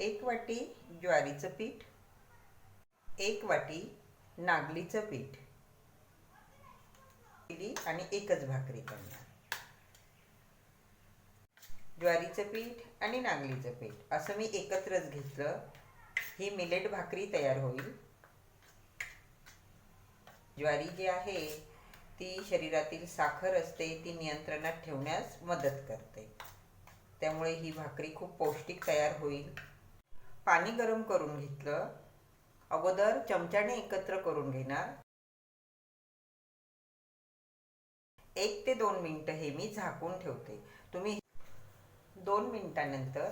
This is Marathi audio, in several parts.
एक वाटी ज्वारीचं पीठ एक वाटी नागलीचं पीठ केली आणि एकच भाकरी करणार. ज्वारीचं पीठ आणि नागलीचं पीठ असं मी एकत्रच घेतलं. ही मिलेट भाकरी तयार होईल. ज्वारी जी आहे ती शरीरातील साखर असते ती नियंत्रणात ठेवण्यास मदत करते. त्यामुळे ही भाकरी खूप पौष्टिक तयार होईल. पाणी गरम करून घेतलं अगोदर चमच्याने एकत्र करून घेणार. एक ते दोन मिनटं हे मी झाकून ठेवते. तुम्ही दोन मिनिटानंतर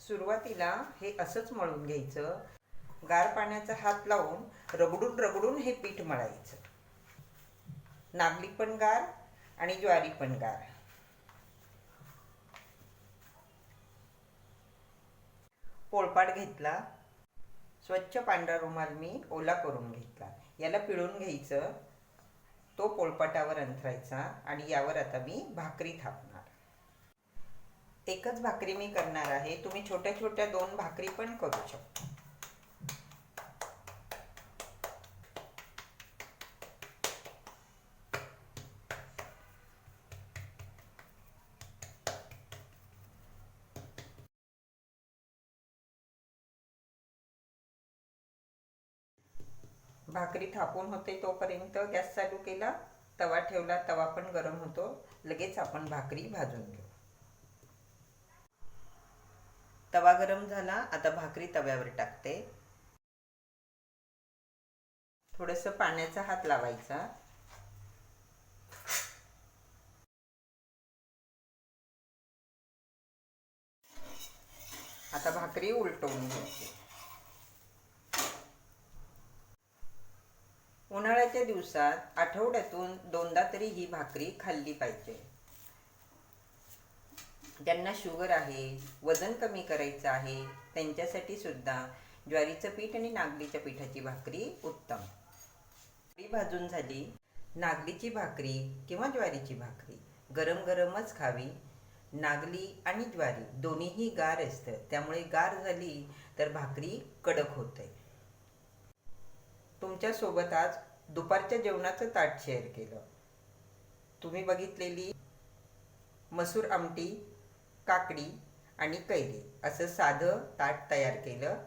सुरुवातीला हे असंच मळून घ्यायचं. गार पाण्याचा हात लावून रगडून रगडून हे पीठ मळायचं. नागली पण गार आणि ज्वारी पण गार. पोळपाट घेतला. स्वच्छ पांढरा रुमाल मी ओला करून घेतला. याला पिळून घ्यायचं. तो पोळपाटावर अंथरायचा आणि यावर आता मी भाकरी थापणार. एकच भाकरी मी करणार आहे. तुम्ही छोट्या छोट्या दोन भाकरी पण करू शकता. भाकरी थापून होते तोपर्यंत गॅस चालू केला. तवा ठेवला तवा पण गरम होतो. लगेच आपण भाकरी भाजून घेऊ. तवा गरम झाला आता भाकरी तव्यावर टाकते. थोडस पाण्याचा हात लावायचा. आता भाकरी उलटवून घ्यायची. सणाच्या दिवसात आठवड्यातून दोनदा तरी ही भाकरी खाल्ली पाहिजे. ज्यांना शुगर आहे वजन कमी करायचं आहे त्यांच्यासाठी सुद्धा ज्वारीचं पीठ आणि नागलीच्या पिठाची भाकरी उत्तम. भाकरी भाजून झाली नागलीची भाकरी किंवा ज्वारीची भाकरी. गरम गरमच खावी. नागली आणि ज्वारी दोन्हीही गार असतं. त्यामुळे गार झाली तर भाकरी कडक होते. तुमच्यासोबत आज दुपारच्या जेवणाचं ताट शेअर केलं. तुम्ही बघितलेली मसूर आमटी काकडी आणि कैरी असं साधं ताट तयार केलं.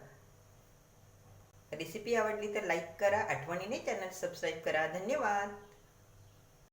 रेसिपी आवडली तर लाईक करा. आठवणीने चॅनल सबस्क्राईब करा. धन्यवाद.